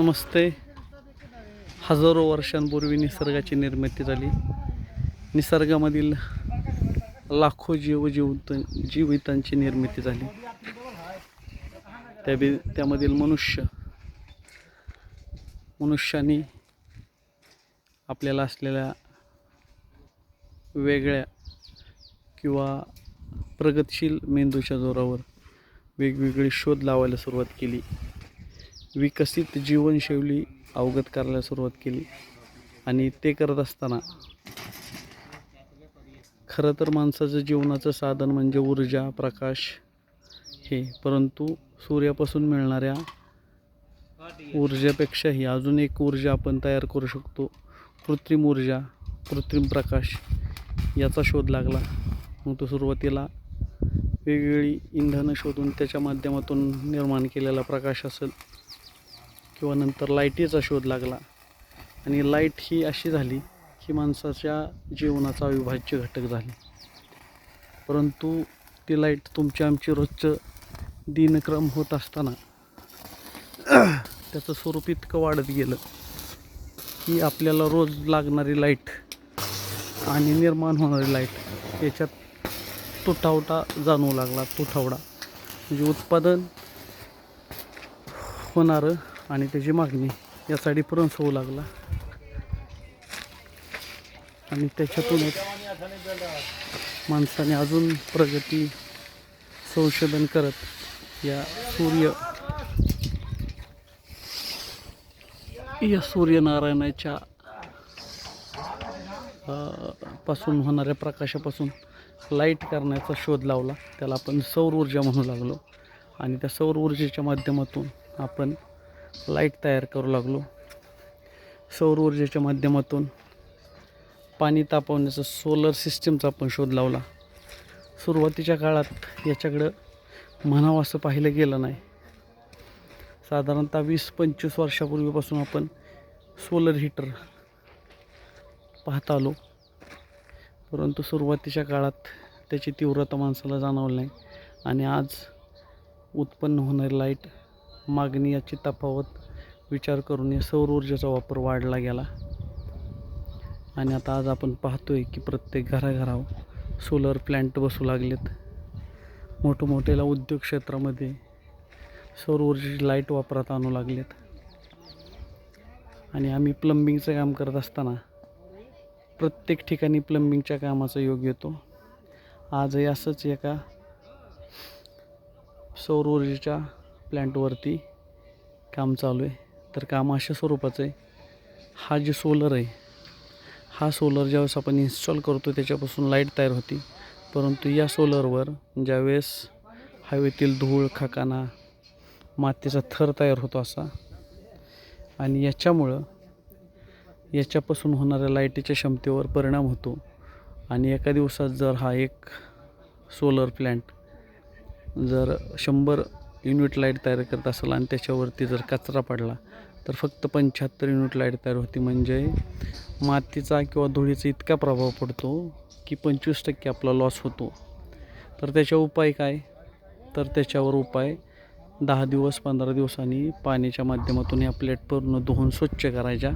नमस्ते. हजारो वर्षांपूर्वी निसर्गाची निर्मिती झाली. निसर्गामधील लाखो जीव जीवित जीवितांची निर्मिती झाली. त्या बी त्यामधील मनुष्य मनुष्याने आपल्याला असलेल्या वेगळ्या किंवा प्रगतशील मेंदूच्या जोरावर वेगवेगळे शोध लावायला सुरुवात केली. विकसित जीवनशैली अवगत करायला सुरुवात केली. आणि ते करत असताना खरं तर माणसाचं जीवनाचं साधन म्हणजे ऊर्जा प्रकाश हे. परंतु सूर्यापासून मिळणाऱ्या ऊर्जेपेक्षाही अजून एक ऊर्जा आपण तयार करू शकतो. कृत्रिम ऊर्जा कृत्रिम प्रकाश याचा शोध लागला. मग तो सुरुवातीला वेगवेगळी इंधनं शोधून त्याच्या माध्यमातून निर्माण केलेला प्रकाश असेल. किंवा नंतर लाईटीचा शोध लागला. आणि लाइट ही अशी झाली की माणसाच्या जीवनाचा अविभाज्य घटक झाली. परंतु ती लाइट तुमच्या आमची रोजचं दिनक्रम होत असताना त्याचं स्वरूप इतकं वाढत गेलं की आपल्याला रोज लागणारी लाइट आणि निर्माण होणारी लाइट याच्यात तुटावटा जाणवू लागला तुटवडा. म्हणजे उत्पादन होणारं आणि त्याची मागणी यासाठी डिफरन्स होऊ लागला. आणि त्याच्यातूनच माणसाने अजून प्रगती संशोधन करत या सूर्य या सूर्यनारायणाच्या पासून होणाऱ्या प्रकाशापासून लाइट करण्याचा शोध लावला. त्याला आपण सौर ऊर्जा म्हणू लागलो. आणि त्या सौर ऊर्जेच्या माध्यमातून आपण लाइट तयार करू लागलो. सौर ऊर्जेच्या माध्यमातून पाणी तापवण्याचं सोलर सिस्टीमचा आपण शोध लावला. सुरुवातीच्या काळात याच्याकडं म्हणावं असं पाहिलं गेलं नाही. साधारणतः वीस पंचवीस वर्षापूर्वीपासून आपण सोलर हीटर पाहत आलो. परंतु सुरुवातीच्या काळात त्याची तीव्रता माणसाला जाणवली नाही आणि आज उत्पन्न होणारी लाइट मागणी याची तफावत विचार करून या सौर ऊर्जेचा वापर वाढला गेला. आणि आता आज आपण पाहतो आहे की प्रत्येक घराघरावर सोलर प्लॅन्ट बसू लागलेत. मोठमोठ्याला उद्योग क्षेत्रामध्ये सौर ऊर्जेची लाइट वापरात आणू लागलेत. आणि आम्ही प्लंबिंगचं काम करत असताना प्रत्येक ठिकाणी प्लंबिंगच्या कामाचा योग येतो. आजही असंच एका सौर ऊर्जेच्या प्लॅन्टवरती काम चालू आहे. तर काम अशा स्वरूपाचं आहे. हा जे सोलर आहे हा सोलर ज्यावेळेस आपण इन्स्टॉल करतो त्याच्यापासून लाइट तयार होती. परंतु या सोलरवर ज्यावेळेस हवेतील धूळ खाकाना मातीचा थर तयार होतो असा आणि याच्यामुळं याच्यापासून होणाऱ्या लाईटीच्या क्षमतेवर परिणाम होतो. आणि एका दिवसात जर हा एक सोलर प्लॅन्ट जर शंभर युनिट लाइट तयार करत असेल आणि त्याच्यावरती जर कचरा पडला तर फक्त पंच्याहत्तर युनिट लाइट तयार होती. म्हणजे मातीचा किंवा धुळीचा इतका प्रभाव पडतो की पंचवीस टक्के आपला लॉस होतो. तर त्याच्या उपाय काय? तर त्याच्यावर उपाय दहा दिवस पंधरा दिवसांनी पाण्याच्या माध्यमातून या प्लेट पूर्ण धुवून स्वच्छ करायच्या.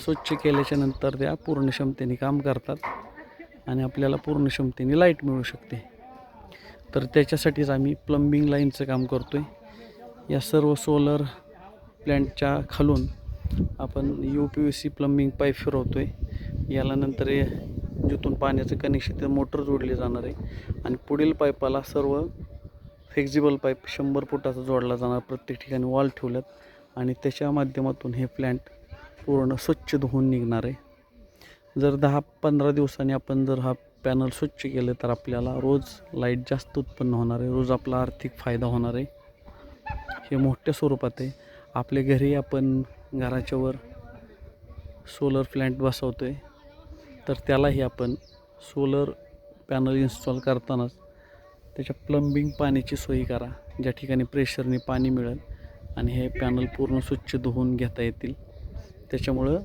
स्वच्छ केल्याच्यानंतर त्या पूर्ण क्षमतेने काम करतात आणि आपल्याला पूर्ण क्षमतेने लाइट मिळू शकते. तर त्याच्यासाठीच आम्ही प्लंबिंग लाईनचं काम करतो आहे या सर्व सोलर प्लॅन्टच्या खालून आपण U P V C plumbing pipe फिरवतो आहे याला नंतर जिथून पाण्याचं कनेक्शन ते मोटर जोडली जाणार आहे. आणि पुढील पाईपाला सर्व फ्लेक्झिबल पाईप शंभर फुटाचा जोडला जाणार प्रत्येक ठिकाणी वॉल ठेवल्यात. आणि त्याच्या माध्यमातून हे प्लॅन्ट पूर्ण स्वच्छ धुवून निघणार आहे. जर दहा पंधरा दिवसांनी आपण जर हा पॅनल स्वच्छ केलं तर आपल्याला रोज लाइट जास्त उत्पन्न होणार आहे. रोज आपला आर्थिक फायदा होणार आहे. हे मोठ्या स्वरूपात आहे. आपल्या घरी आपण घराच्या वर सोलर प्लॅन्ट बसवतो आहे तर त्यालाही आपण सोलर पॅनल इन्स्टॉल करतानाच त्याच्या प्लंबिंग पाण्याची सोयी करा. ज्या ठिकाणी प्रेशरने पाणी मिळेल आणि हे पॅनल पूर्ण स्वच्छ धुवून घेता येतील. त्याच्यामुळं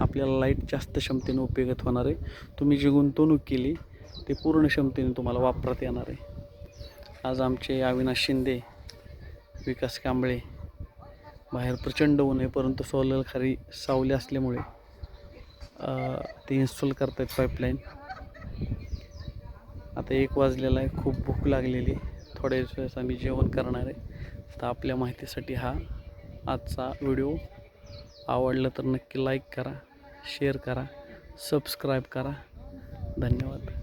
आपल्याला लाइट जास्त क्षमतेने उपयोगात होणार आहे. तुम्ही जी गुंतवणूक केली ते पूर्ण क्षमतेने तुम्हाला वापरात येणार आहे. आज आमचे अविनाश शिंदे विकास कांबळे बाहेर प्रचंड ऊन आहे परंतु सोलर खाली सावली असल्यामुळे ते इन्स्टॉल करतात पाईपलाईन आता एक वाजलेला आहे खूप भूक लागलेली थोड्या वेळेस आम्ही जेवण करणार आहे. तर आपल्या माहितीसाठी हा आजचा व्हिडिओ आवडलं तर नक्की लाईक करा शेअर करा सबस्क्राईब करा. धन्यवाद.